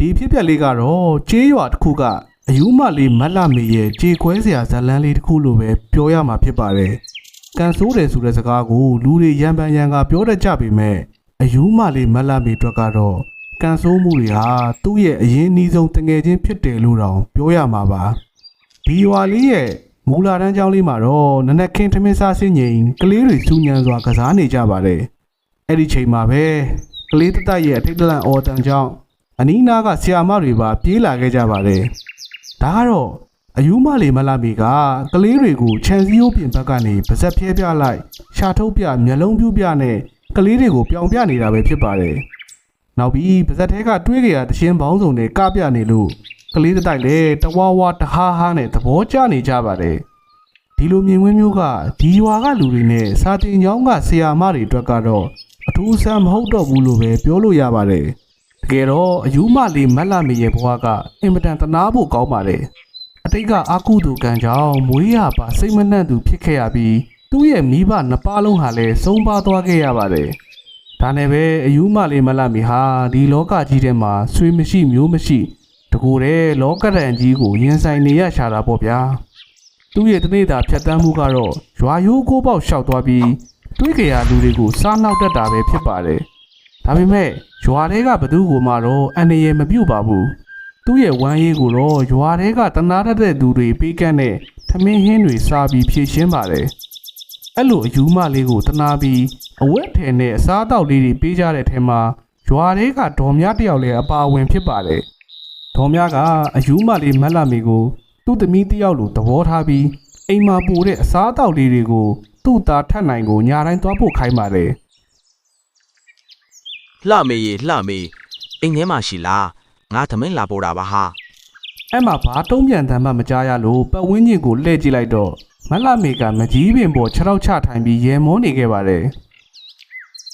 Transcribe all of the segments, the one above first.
ဒီဖြစ်ပျက်လေးကတော့ကျေးရွာတစ်ခုကအယူမလေးမတ်လာမေရဲ့ကြေခွဲစရာဇလန်းလေးတစ်ခုလိုပဲပြောရမှာဖြစ်ပါတယ်။ကန်ဆိုးတယ်ဆိုတဲ့စကားကိုလူတွေရံပန်ရံကပြောတတ်ကြပေမဲ့အယူမလေးမတ်လာမေအတွက်ကတော့ကန်ဆိုးမှုတွေဟာသူ့ရဲ့အရင်နှီးဆုံးတငယ်ချင်းဖြစ်တယ်လို့တောင်ပြောရမှာပါ။ဒီရွာလေးရဲ့မူလာတန်းကျောင်းလေးမှာတော့နနက်ခင်းထမင်းစားစင်းငိမ်ကလေးတွေစူညံစွာကစားနေကြပါတယ်။အဲ့ဒီချိန်မှာပဲကလေးတတက်ရဲ့အထိတ်တလန့်အော်တန်ကြောင့် အနီးနားကဆီယာမတွေပါပြေးလာခဲ့ကြပါတယ်။ဒါကတော့အယူမလေးမလာမီကကလေးတွေကိုခြံစည်းရိုးပြင်ဘက်ကနေပါဇက်ဖြဲပြလိုက်ရှာထုတ်ပြမျက်လုံးပြူးပြနဲ့ကလေးတွေကိုပြောင်ပြနေတာပဲဖြစ်ပါတယ်။နောက်ပြီးပါဇက်ထဲကတွေးကြရတခြင်းပေါင်းစုံနဲ့ကပြနေလို့ကလေးတစ်တိုက်လည်းတဝါဝါတဟားဟားနဲ့သဘောကျနေကြပါတယ်။ဒီလိုမြင်ကွင်းမျိုးကဒီရွာကလူတွေနဲ့စာတင်ကျောင်းကဆီယာမတွေအတွက်ကတော့အထူးဆန်းမဟုတ်တော့ဘူးလို့ပဲပြောလို့ရပါတယ်။တ ကယ်တော့အယူမလေးမက်လာမေရဲ့ဘဝကအင်မတန်တနာဖို့ကောင်းပါတယ်အတိတ်ကအာကုသူကံကြောင့်မွေးရပါစိတ်မနှံ့သူဖြစ်ခဲ့ရပြီးသူ့ရဲ့မိဘနှစ်ပါးလုံးဟာလည်းဆုံးပါသွားခဲ့ရပါတယ်ဒါနဲ့ပဲအယူမလေးမက်လာမေဟာဒီလောကကြီးထဲမှာဆွေမရှိမျိုးမရှိတကူတဲ့လောကရန်ကြီးကိုရင်ဆိုင်နေရရှာတာပေါ့ဗျာသူ့ရဲ့တနေ့တာဖြတ်တန်းမှုကတော့ရွာရိုးကိုပေါက်လျှောက်သွားပြီးတွေးကြရလူတွေကိုစားနှောက်တတ်တာပဲဖြစ်ပါတယ်ဒါပေမဲ့ ရွာထဲကဘသူ့ကိုမှတော့အန်ရယ်မပြုတ်ပါဘူးသူ့ရဲ့ဝမ်းရေးကိုတော့ရွာထဲကတနာတတ်တဲ့သူတွေပေးကန့်တဲ့ထမင်းဟင်းတွေစားပြီးဖြည့်ရှင်းပါတယ်အဲ့လိုအယူမလေးကိုတနာပြီးအဝတ်ထည်နဲ့အစားအသောက်လေးတွေပေးကြတဲ့ထဲမှာရွာထဲကဒေါ်မြတယောက်လည်းအပါအဝင်ဖြစ်ပါတယ်ဒေါ်မြကအယူမလေးမက်လာမီကို သူ့သမီးတယောက်လိုသဘောထားပြီးအိမ်မှာပို့တဲ့အစားအသောက်လေးတွေကိုသူ့သားထက်နိုင်ကိုညာတိုင်းသွားဖို့ခိုင်းပါတယ် လှမေရေလှမေအိမ်ထဲမှာရှိလားငါသမင်းလာပို့တာပါဟာအဲ့မှာဘာတုံးပြန်တမ်းမှမကြားရလို့ပတ်ဝန်းကျင်ကိုလှည့်ကြည့်လိုက်တော့မလှမေကမကြီးပင်ပေါ်ခြေထောက်ချထိုင်ပြီးရဲမောနေခဲ့ပါတယ်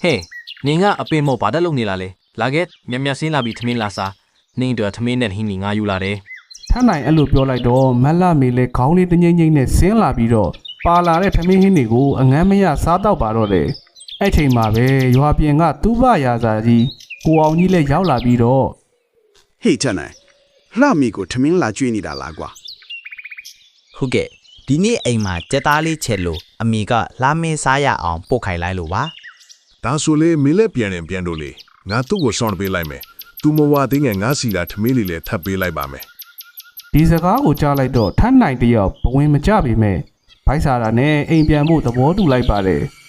ဟဲ့နင်ကအပင်မော့ဘာတက်လုံနေလာလဲလာခဲ့မြတ်မြတ်စင်းလာပြီးထမင်းလာစားနင်တို့ထမင်းနဲ့ဟင်းလီငါယူလာတယ်။ထပ်နိုင်အဲ့လိုပြောလိုက်တော့မလှမေလည်းခေါင်းလေးတငိမ့်ငိမ့်နဲ့ဆင်းလာပြီးတော့ပါလာတဲ့ထမင်းဟင်းတွေကိုအငမ်းမရစားတော့ပါတော့တယ်။ အဲ့ချိန်မှာပဲရွာပြင်ကသူ့ဘရာဇာကြီးကိုအောင်ကြီးလည်းရောက်လာပြီးတော့ဟေ့ချက်နိုင်လှမီကိုထမင်းလာကျွေးနေတာလားကွာဟုတ်ကဲ့ဒီနေ့အိမ်မှာကြက်သားလေးချက်လို့အမေကလာမင်းစားရအောင်ပို့ခိုင်းလိုက်လို့ပါဒါဆိုလေမင်းလည်းပြန်ရင်ပြန်လို့လေငါသူ့ကိုစောင့်ပေးလိုက်မယ်သူမဝသေးငယ်ငါစီလာထမင်းလေးလည်းထပ်ပေးလိုက်ပါမယ်ဒီစကားကိုကြားလိုက်တော့ထပ်နိုင်တယောက်ဘဝင်မကြပေမဲ့ဗိုက်စာရာနဲ့အိမ်ပြန်ဖို့သဘောတူလိုက်ပါတယ်။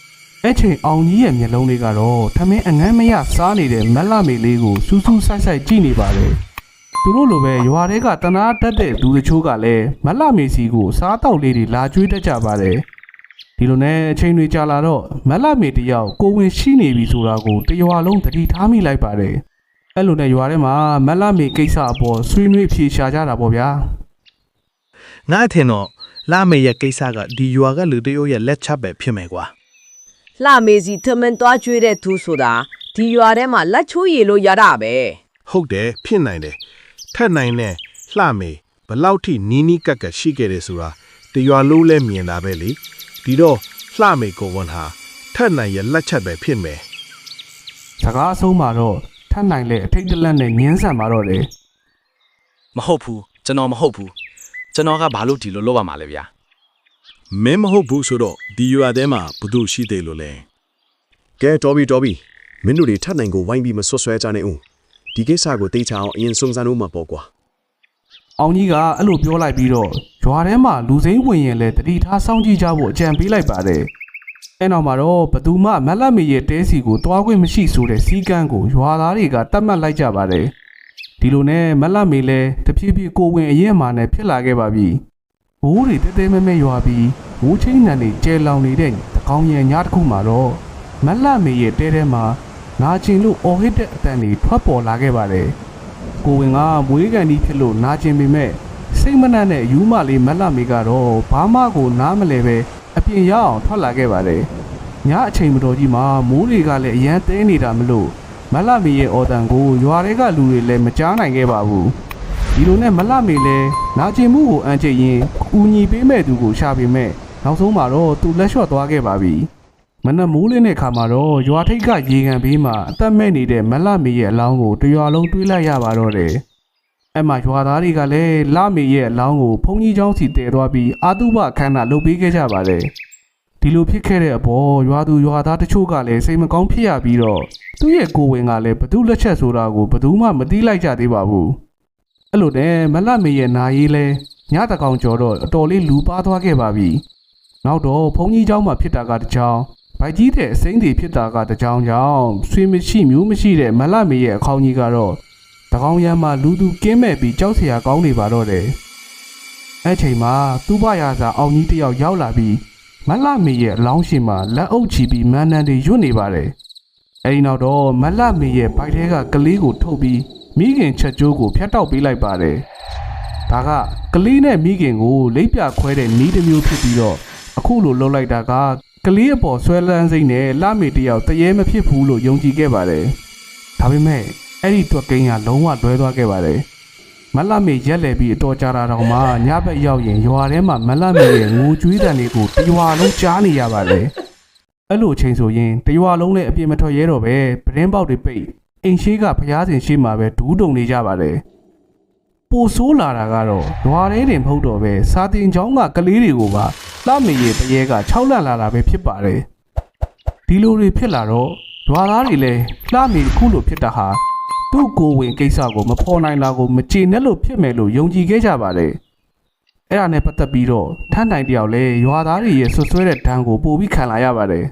အဲ့ချိန်အောင်ကြီးရဲ့မျက်လုံးလေးကတော့ထမင်းအငမ်းမရစားနေတဲ့မက်လာမေလေးကိုစူးစူးဆိုင်ဆိုင်ကြည့်နေပါတယ်။သူတို့လိုပဲရွာထဲကတနာတက်တဲ့လူတချို့ကလည်းမက်လာမေစီကိုစားတောက်လေးတွေလာကျွေးတတ်ကြပါတယ်။ဒီလိုနဲ့အချိန်တွေကြာလာတော့မက်လာမေတယောက်ကိုဝင်ရှိနေပြီဆိုတာကိုတရွာလုံးသတိထားမိလိုက်ပါတယ်။အဲ့လိုနဲ့ရွာထဲမှာမက်လာမေကိစ္စအပေါ်ဆွေးနွေးဖြေရှာကြတာပေါ့ဗျာ။ငါအထင်တော့လာမေရဲ့ကိစ္စကဒီရွာကလူတယောက်ရဲ့လက်ချက်ပဲဖြစ်မယ်ကွာ လှမေစီထမင်းသွားကျွေးတဲ့သူဆိုတာဒီရွာထဲမှာလက်ချိုးရည်လို့ရတာပဲဟုတ်တယ်ဖြစ်နိုင်တယ်ထက်နိုင်တဲ့လှမေဘလောက်ထိနီးနီးကပ်ကပ်ရှိခဲ့တယ်ဆိုတာတရွာလုံးလဲမြင်တာပဲလေဒီတော့လှမေကိုဝန်ဟာထက်နိုင်ရဲ့လက်ချက်ပဲဖြစ်မယ်စကားအဆုံးမှာတော့ထပ်နိုင်လေအထိတ်တလန့်နဲ့ငင်းဆန်มาတော့တယ်မဟုတ်ဘူးကျွန်တော်မဟုတ်ဘူးကျွန်တော်ကဘာလို့ဒီလိုလုပ်ရမှာလဲဗျာ မင်းမဟုတ်ဘူးဆိုတော့ဒီရွာထဲမှာဘသူရှိသေးလို့လဲကဲတော်ပြီတော်ပြီမင်းတို့တွေထပ်နိုင်ကိုဝိုင်းပြီးမဆွတ်ဆွဲကြနဲ့ဦးဒီကိစ္စကိုတိတ်ချအောင်အရင်စုံစမ်းလို့မှာပေါ့ကွာအောင်ကြီးကအဲ့လိုပြောလိုက်ပြီးတော့ရွာထဲမှာလူစိမ့်ဝင်ရင်လည်းတတိထားစောင့်ကြည့်ကြဖို့အကြံပေးလိုက်ပါတယ်အဲ့နောက်မှာတော့ဘသူမှမက်လက်မေရဲ့တဲစီကိုတွားခွင့်မရှိဆိုတဲ့စီကန်းကိုရွာသားတွေကတတ်မှတ်လိုက်ကြပါတယ်ဒီလိုနဲ့မက်လက်မေလည်းတဖြည်းဖြည်းကိုဝင်အရင်မှနဲ့ဖြစ်လာခဲ့ပါပြီ ဘိုးတွေတဲတဲမဲမဲရွာပြီးဘိုးချင်းနံတွေကျဲလောင်နေတဲ့တကောင်းရံညတစ်ခုမှာတော့မက်လက်မေရဲ့တဲထဲမှာနာကျင်လို့အော်ဟစ်တဲ့အတန်တွေထွက်ပေါ်လာခဲ့ပါတယ်ကိုဝင်ကမွေးကန်ဒီဖြစ်လို့နာကျင်ပေမဲ့စိတ်မနှံ့တဲ့ယူမလေးမက်လာမေကတော့ဘာမှကိုနားမလဲပဲအပြင်ရအောင်ထွက်လာခဲ့ပါတယ်။ညအချိန်မတော်ကြီးမှာမိုးတွေကလည်းအရန်တဲနေတာမလို့မက်လာမေရဲ့အော်တန်ကိုရွာတွေကလူတွေလည်းမကြားနိုင်ခဲ့ပါဘူး။ ဒီလိုနဲ့မလမေလဲနာကျင်မှုကိုအန်ချေရင်ကူညီပေးမဲ့သူကိုရှာပေမဲ့နောက်ဆုံးမှာတော့သူလက်လျှော့သွားခဲ့ပါပြီမနက်မိုးလေးတဲ့ခါမှာတော့ရွာထိပ်ကရေကန်ဘေးမှာအသက်မဲ့နေတဲ့မလမေရဲ့အလောင်းကိုတရွာလုံးတွေးလိုက်ရပါတော့တယ်အဲ့မှာရွာသားတွေကလည်းလမေရဲ့အလောင်းကိုဘုံကြီးချောင်းစီတည်သွားပြီးအာတုဘခန်းနာလှုပ်ပေးခဲ့ကြပါတယ်ဒီလိုဖြစ်ခဲ့တဲ့အပေါ်ရွာသူရွာသားတချို့ကလည်းစိတ်မကောင်းဖြစ်ရပြီးတော့သူ့ရဲ့ကိုဝင်ကလည်းဘသူလက်ချက်ဆိုတာကိုဘသူမှမသိလိုက်ကြသေးပါဘူး အဲ့လိုနဲ့မလမေရဲ့နာရီလဲညတကောင်ကျော်တော့အတော်လေးလူပါသွားခဲ့ပါပြီနောက်တော့ဘုန်းကြီးเจ้าမှာဖြစ်တာကတစ်ချောင်း ဗိုက်ကြီးတဲ့အစိမ့်တွေဖြစ်တာကတကြောင်ကြောင့်ဆွေမရှိမျိုးမရှိတဲ့မလမေရဲ့အခေါင်းကြီးကတော့တကောင်ရမ်းမှာလူသူကင်းမဲ့ပြီးကြောက်เสียကောင်းနေပါတော့တယ်။အဲ့ချိန်မှာသူ့ဘရာစာအောင်ကြီးတစ်ယောက်ရောက်လာပြီးမလမေရဲ့အလောင်းရှင်မှာလက်အုပ်ချီပြီးမန်းနန်းတွေရွတ်နေပါတယ်။အဲဒီနောက်တော့မလမေရဲ့ဗိုက်ထဲကကလေးကိုထုတ်ပြီး မိခင်ချက်ကျိုးကိုဖျက်တောက်ပေးလိုက်ပါတယ်။ဒါကကလေးနဲ့မိခင်ကိုလိပ်ပြခွဲတဲ့နီးတစ်မျိုးဖြစ်ပြီးတော့အခုလိုလှုပ်လိုက်တာကကလေးအပေါ်ဆွဲလန်းစိမ့်နဲ့လမေတယောက်တရေမဖြစ်ဘူးလို့ယုံကြည်ခဲ့ပါတယ်။ဒါပေမဲ့အဲ့ဒီတွက်ကိန်းကလုံးဝလွဲသွားခဲ့ပါတယ်။မလမေရက်လေပြီးအတော်ကြာတာတောင်မှညဘက်ရောက်ရင်ရွာထဲမှာမလမေရဲ့ငိုကြွေးတန်တွေကိုတရွာလုံးကြားနေရပါတယ်။အဲ့လိုအချိန်ဆိုရင်တရွာလုံးလည်းအပြစ်မထွက်ရဲတော့ပဲပရင်းပေါက်တွေပိတ် အိမ်ရှိကဖျားစင်ရှိမှာပဲဒူးတုံနေကြပါတယ်။ပိုဆိုးလာတာကတော့ရွာထဲတင်မဟုတ်တော့ပဲစာတင်ချောင်းကကလေးတွေကိုပါလှမေရဲ့တရေက6လန့်လာတာပဲဖြစ်ပါတယ်ဒီလိုတွေဖြစ်လာတော့ဒွာသားတွေလည်းလှမေခုလိုဖြစ်တာဟာသူ့ကိုယ်ဝင်ကိစ္စကိုမဖော်နိုင်တာကိုမကျေနပ်လို့ဖြစ်မယ်လို့ယုံကြည်ခဲ့ကြပါတယ်အဲ့ဒါနဲ့ပတ်သက်ပြီးတော့ထန်းတိုင်တယောက်လည်းရွာသားတွေရဲ့ဆွဆွဲတဲ့ဒဏ်ကိုပို့ပြီးခံလာရပါတယ်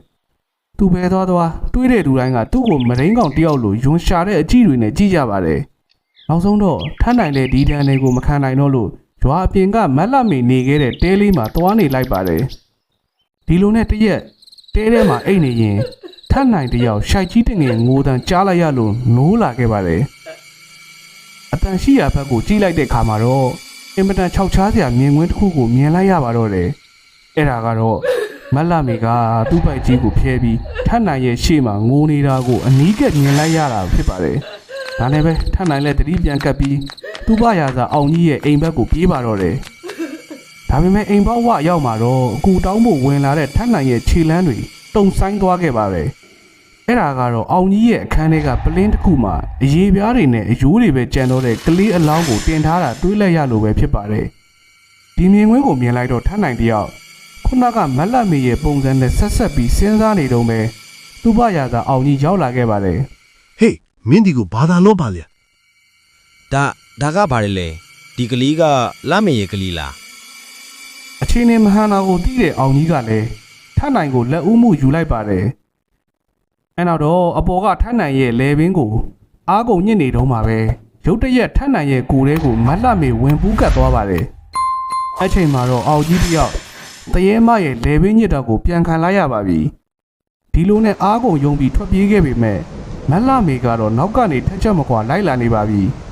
သူပဲသွားသွားတွေးတဲ့လူတိုင်းကသူ့ကိုမရင်းကောင်တယောက်လိုယွန်ရှာတဲ့အကြည့်တွေနဲ့ကြည့်ကြပါတယ်နောက်ဆုံးတော့ထန်းတိုင်လည်းဒီဒဏ်တွေကိုမခံနိုင်တော့လို့ရွာအပြင်ကမက်လက်မီနေခဲ့တဲ့တဲလေးမှာတွားနေလိုက်ပါတယ်ဒီလိုနဲ့တရက်တဲထဲမှာအိတ်နေရင်ထပ်နိုင်တယောက်ရှိုက်ကြီးတငယ်ငိုတန်ကြားလိုက်ရလို့နိုးလာခဲ့ပါတယ်အတန်ရှိရာဘက်ကိုကြည့်လိုက်တဲ့ခါမှာတော့အင်မတန်ခြောက်ချားစရာမြင်ကွင်းတစ်ခုကိုမြင်လိုက်ရပါတော့တယ်အဲ့ဒါကတော့ မက်လက်မီကသူ့ပိုက်ကြီးကိုဖျဲပြီးထပ်နိုင်ရဲ့ရှေ့မှာငိုနေတာကိုအနီးကပ်မြင်လိုက်ရတာဖြစ်ပါတယ်ဒါနဲ့ပဲထပ်နိုင်လည်းတတိပြန်ကပ်ပြီးသူ့ဘရာစာအောင်ကြီးရဲ့အိမ်ဘက်ကိုပြေးပါတော့တယ်။ဒါပေမဲ့အိမ်ဘောက်ဝရောက်မှာတော့အကူတောင်းဖို့ဝင်လာတဲ့ထန်းနိုင်ရဲ့ခြေလမ်းတွေတုံဆိုင်သွားခဲ့ပါပဲ။အဲ့ဒါကတော့အောင်ကြီးရဲ့အခန်းထဲကပလင်းတစ်ခုမှာအရေးပြားတွေနဲ့အယိုးတွေပဲကြံတော့တဲ့ကလေးအလောင်းကိုတင်ထားတာတွေးလိုက်ရလို့ပဲဖြစ်ပါတယ်။ဒီမြင်ကွင်းကိုမြင်လိုက်တော့ထန်းနိုင်တယောက် ခုနကမက်လက်မေရဲ့ပုံစံနဲ့ဆက်ဆက်ပြီးစဉ်းစားနေတော့ပဲသူ့ဘရာစာအောင်ကြီးရောက်လာခဲ့ပါတယ်။ဟေးမင်းဒီကိုဘာသာလို့ပါလေဒါဒါကဘာလဲလဲဒီကလေးကလမေရဲ့ကလေးလားအချင်းနဲ့မဟန်နာကိုတီးတဲ့အောင်ကြီးကလည်းထန်းနိုင်ကိုလက်ဦးမှုယူလိုက်ပါတယ်။အဲနောက်တော့အပေါ်ကထန်းနိုင်ရဲ့လေပင်ကိုအားကုန်ညစ်နေတော့မှာပဲရုတ်တရက်ထန်းနိုင်ရဲ့ကိုယ်လေးကိုမတ်လမေဝင်ပူးကတ်သွားပါတယ်။အချိန်မှာတော့အောင်ကြီးတယောက် တရေမရဲ့လေပင်ညစ်တော့ကိုပြန်ခံလိုက်ရပါပြီ။ဒီလိုနဲ့အားကုန်ယုံပြီးထွက်ပြေးခဲ့ပေမဲ့မတ်လမေကတော့နောက်ကနေထက်ချက်မကွာလိုက်လာနေပါပြီ။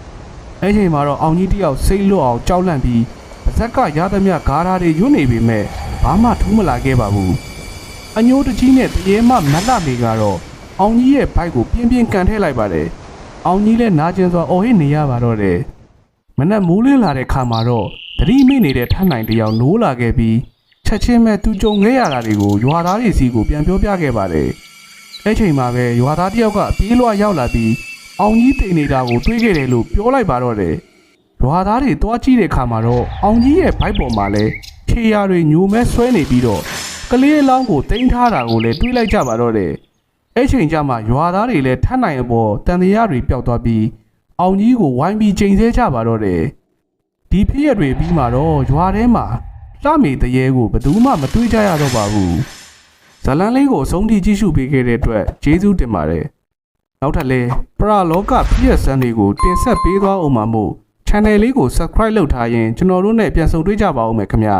အဲချိန်မှာတော့အောင်ကြီးတယောက်စိတ်လွတ်အောင်ကြောက်လန့်ပြီးပါဇက်ကရသမျှဂါရာတွေညွတ်နေပေမဲ့ဘာမှထူးမလာခဲ့ပါဘူးအညိုးတကြီးနဲ့တရေမမတ်လာမေကတော့အောင်ကြီးရဲ့ဘိုက်ကိုပြင်းပြင်းကန်ထဲလိုက်ပါတယ်အောင်ကြီးလည်းနာကျင်စွာအော်ဟစ်နေရပါတော့တယ်မနက်မိုးလင်းလာတဲ့ခါမှာတော့တတိမိနေတဲ့ထန်းနိုင်တယောက်နိုးလာခဲ့ပြီး ချက်ချင်းပဲသူကြုံခဲ့ရတာတွေကိုရွာသားတွေစီကိုပြန်ပြောပြခဲ့ပါတယ်အဲ့ချိန်မှာပဲရွာသားတယောက်ကပြေးလွှာရောက်လာပြီးအောင်ကြီးတိတ်နေတာကိုတွေးခဲ့တယ်လို့ပြောလိုက်ပါတော့တယ်ရွာသားတွေတွားကြည့်တဲ့အခါမှာတော့အောင်ကြီးရဲ့ဘိုက်ပေါ်မှာလဲခြေရာတွေညိုမဲဆွဲနေပြီးတော့ကလေးအလောင်းကိုတင်ထားတာကိုလည်းတွေးလိုက်ကြပါတော့တယ်။အဲ့ချိန်ကျမှရွာသားတွေလည်းထပ်နိုင်အပေါ်တန်တရားတွေပျောက်သွားပြီးအောင်ကြီးကိုဝိုင်းပြီးချိန်ဆကြပါတော့တယ်။ဒီဖြစ်ရတွေပြီးမှတော့ရွာထဲမှာ လှမေတရေကိုဘယ်သူမှမတွေးကြရတော့ပါဘူး။ဇလန်းလေးကိုအဆုံးထိကြည့်ရှုပေးခဲ့တဲ့အတွက်ကျေးဇူးတင်ပါတယ်။နောက်ထပ်လည်းပရလောကဖြစ်ရစံတွေကိုတင်ဆက်ပေးသွားအောင်မှာမို့ channel လေးကို subscribe လုပ်ထားရင်ကျွန်တော်တို့နဲ့ပြန်ဆုံတွေ့ကြပါဦးမယ်ခင်ဗျ